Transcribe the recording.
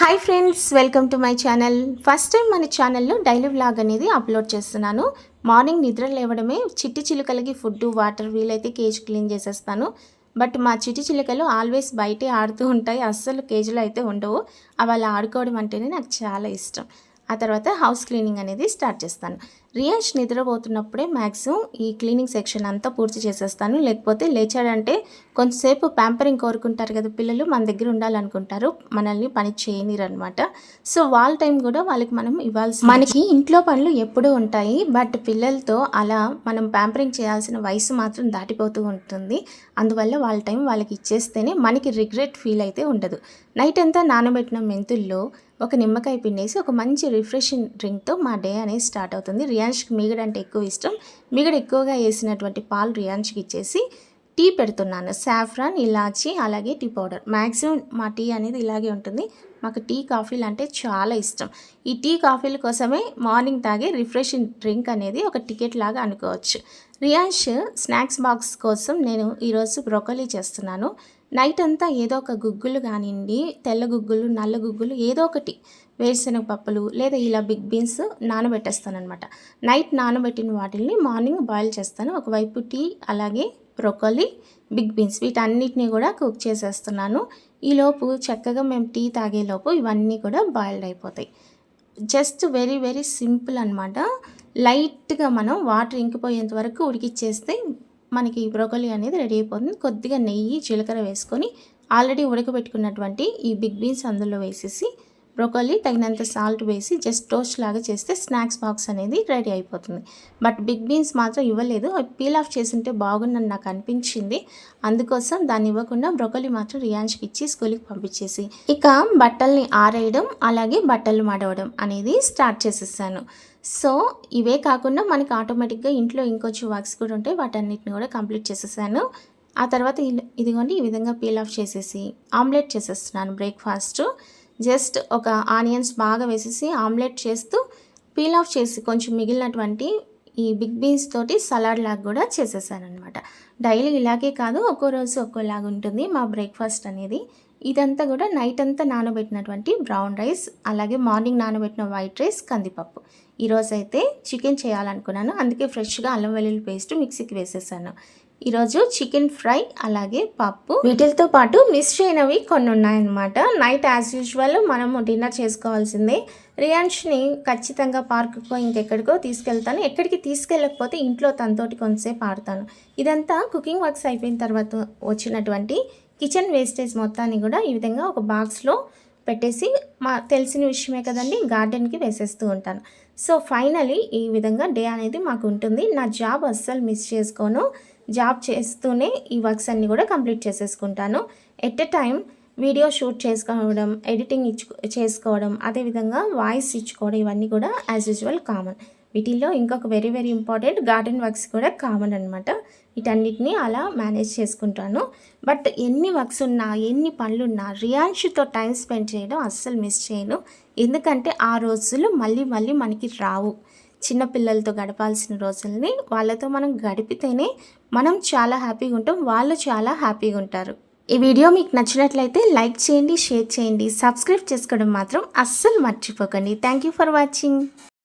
Hi friends welcome to my channel first time మన ఛానల్లో daily vlog అనేది upload చేస్తున్నాను. మార్నింగ్ నిద్ర లేవడమే చిట్టి చిలుకలకి ఫుడ్ వాటర్ వీలైతే కేజ్ క్లీన్ చేసేస్తాను. బట్ మా చిట్టి చిలుకలు ఆల్వేస్ బయటే ఆడుతూ ఉంటాయి అస్సలు కేజీలో అయితే ఉండవు. అవి అలా ఆడుకోవడం అంటేనే నాకు చాలా ఇష్టం. ఆ తర్వాత హౌస్ క్లీనింగ్ అనేది స్టార్ట్ చేస్తాను. రియాష్ నిద్రపోతున్నప్పుడే మ్యాక్సిమం ఈ క్లీనింగ్ సెక్షన్ అంతా పూర్తి చేసేస్తాను. లేకపోతే లేచాడంటే కొంతసేపు ప్యాంపరింగ్ కోరుకుంటారు కదా పిల్లలు మన దగ్గర ఉండాలనుకుంటారు. మనల్ని పని చేయనిరనమాట సో వాళ్ళ టైం కూడా వాళ్ళకి మనం ఇవ్వాల్సి మనకి ఇంట్లో పనులు ఎప్పుడూ ఉంటాయి. బట్ పిల్లలతో అలా మనం ప్యాంపరింగ్ చేయాల్సిన వయసు మాత్రం దాటిపోతూ ఉంటుంది. అందువల్ల వాళ్ళ టైం వాళ్ళకి ఇచ్చేస్తేనే మనకి రిగ్రెట్ ఫీల్ అయితే ఉండదు. నైట్ అంతా నానబెట్టిన మెంతుల్లో ఒక నిమ్మకాయ పిండేసి ఒక మంచి రిఫ్రెషింగ్ డ్రింక్తో మా డే అనేది స్టార్ట్ అవుతుంది. రియాన్ష్కి మిగడ అంటే ఎక్కువ ఇష్టం. మీగడ ఎక్కువగా వేసినటువంటి పాలు రియాన్ష్కి ఇచ్చేసి టీ పెడుతున్నాను. సాఫ్రాన్ ఇలాచి అలాగే టీ పౌడర్. మ్యాక్సిమం మా టీ అనేది ఇలాగే ఉంటుంది. మాకు టీ కాఫీలు అంటే చాలా ఇష్టం. ఈ టీ కాఫీల కోసమే మార్నింగ్ తాగే రిఫ్రెషింగ్ డ్రింక్ అనేది ఒక టికెట్ లాగా అనుకోవచ్చు. రియాన్ష్ స్నాక్స్ బాక్స్ కోసం నేను ఈరోజు బ్రొకలీ చేస్తున్నాను. నైట్ అంతా ఏదో ఒక గుగ్గులు కానివ్వండి తెల్ల గుగ్గులు నల్ల గుగ్గులు ఏదో ఒకటి. వేరుశనగ పప్పులు లేదా ఇలా బిగ్ బీన్స్ నానబెట్టేస్తాను అనమాట నైట్ నానబెట్టిన వాటిని మార్నింగ్ బాయిల్ చేస్తాను. ఒకవైపు టీ అలాగే బ్రొకోలీ బిగ్ బీన్స్ వీటన్నిటిని కూడా కుక్ చేసేస్తున్నాను. ఈలోపు చక్కగా మేము టీ తాగేలోపు ఇవన్నీ కూడా బాయిల్డ్ అయిపోతాయి. జస్ట్ వెరీ వెరీ సింపుల్ అనమాట లైట్గా మనం వాటర్ ఇంకిపోయేంత వరకు ఉడికిచ్చేస్తే మనకి బ్రోకలీ అనేది రెడీ అయిపోతుంది. కొద్దిగా నెయ్యి జీలకర్ర వేసుకొని ఆల్రెడీ ఉడకబెట్టుకున్నటువంటి ఈ బిగ్ బీన్స్ అందులో వేసేసి బ్రోకలీ తగినంత సాల్ట్ వేసి జస్ట్ టోస్ట్ లాగా చేస్తే స్నాక్స్ బాక్స్ అనేది రెడీ అయిపోతుంది. బట్ బిగ్ బీన్స్ మాత్రం ఇవ్వలేదు. పీల్ ఆఫ్ చేసింటే బాగుందని నాకు అనిపించింది. అందుకోసం దాన్ని ఇవ్వకుండా బ్రోకలీ మాత్రం రియాన్ష్కి ఇచ్చి స్కూల్కి పంపించేసి. ఇక బట్టల్ని ఆరేయడం అలాగే బట్టలు మడవడం అనేది స్టార్ట్ చేసేసాను. సో ఇవే కాకుండా మనకి ఆటోమేటిక్గా ఇంట్లో ఇంకొంచెం వర్క్స్ కూడా ఉంటాయి. వాటన్నిటిని కూడా కంప్లీట్ చేసేసాను. ఆ తర్వాత ఇదిగోండి ఈ విధంగా పీల్ ఆఫ్ చేసేసి ఆమ్లెట్ చేసేస్తున్నాను బ్రేక్ఫాస్ట్. జస్ట్ ఒక ఆనియన్స్ బాగా వేసేసి ఆమ్లెట్ చేస్తూ పీల్ ఆఫ్ చేసి కొంచెం మిగిలినటువంటి ఈ బిగ్ బీన్స్ తోటి సలాడ్ లాగా కూడా చేసేసాను అనమాట డైలీ ఇలాగే కాదు ఒక్కో రోజు ఒక్కోలాగా ఉంటుంది మా బ్రేక్ఫాస్ట్ అనేది. ఇదంతా కూడా నైట్ అంతా నానబెట్టినటువంటి బ్రౌన్ రైస్ అలాగే మార్నింగ్ నానబెట్టిన వైట్ రైస్ కందిపప్పు. ఈరోజు అయితే చికెన్ చేయాలనుకున్నాను. అందుకే ఫ్రెష్గా అల్లం వెల్లుల్లి పేస్ట్ మిక్సీకి వేసేసాను. ఈరోజు చికెన్ ఫ్రై అలాగే పప్పు. వీటితో పాటు మిస్ చేయనవి కొన్ని ఉన్నాయన్నమాట నైట్ యాజ్ యూజువల్ మనము డిన్నర్ చేసుకోవాల్సిందే. రియాన్ష్ని ఖచ్చితంగా పార్కుకో ఇంకెక్కడికో తీసుకెళ్తాను. ఎక్కడికి తీసుకెళ్ళకపోతే ఇంట్లో తనతోటి కొంతసేపు ఆడతాను. ఇదంతా కుకింగ్ వర్క్స్ అయిపోయిన తర్వాత వచ్చినటువంటి కిచెన్ వేస్టేజ్ మొత్తాన్ని కూడా ఈ విధంగా ఒక బాక్స్లో పెట్టేసి మా తెలిసిన విషయమే కదండి గార్డెన్కి వేసేస్తూ ఉంటాను. సో ఫైనలీ ఈ విధంగా డే అనేది మాకు ఉంటుంది. నా జాబ్ అస్సలు మిస్ చేసుకోను. జాబ్ చేస్తూనే ఈ వర్క్స్ అన్నీ కూడా కంప్లీట్ చేసేసుకుంటాను. At a time video shoot చేసుకోవడం ఎడిటింగ్ ఇచ్చు చేసుకోవడం అదేవిధంగా వాయిస్ ఇచ్చుకోవడం ఇవన్నీ కూడా యాజ్ యూజువల్ కామన్ వీటిల్లో ఇంకొక very very important garden works కూడా కామన్ అనమాట వీటన్నిటిని అలా మేనేజ్ చేసుకుంటాను. బట్ ఎన్ని వర్క్స్ ఉన్నా ఎన్ని పనులు ఉన్నా రియాన్షుతో టైం స్పెండ్ చేయడం అస్సలు మిస్ చేయను. ఎందుకంటే ఆ రోజులు మళ్ళీ మళ్ళీ మనకి రావు. చిన్నపిల్లలతో గడపాల్సిన రోజుల్ని వాళ్ళతో మనం గడిపితేనే మనం చాలా హ్యాపీగా ఉంటాం వాళ్ళు చాలా హ్యాపీగా ఉంటారు. ఈ వీడియో మీకు నచ్చినట్లయితే లైక్ చేయండి షేర్ చేయండి సబ్స్క్రైబ్ చేసుకోవడం మాత్రం అస్సలు మర్చిపోకండి. Thank you for watching.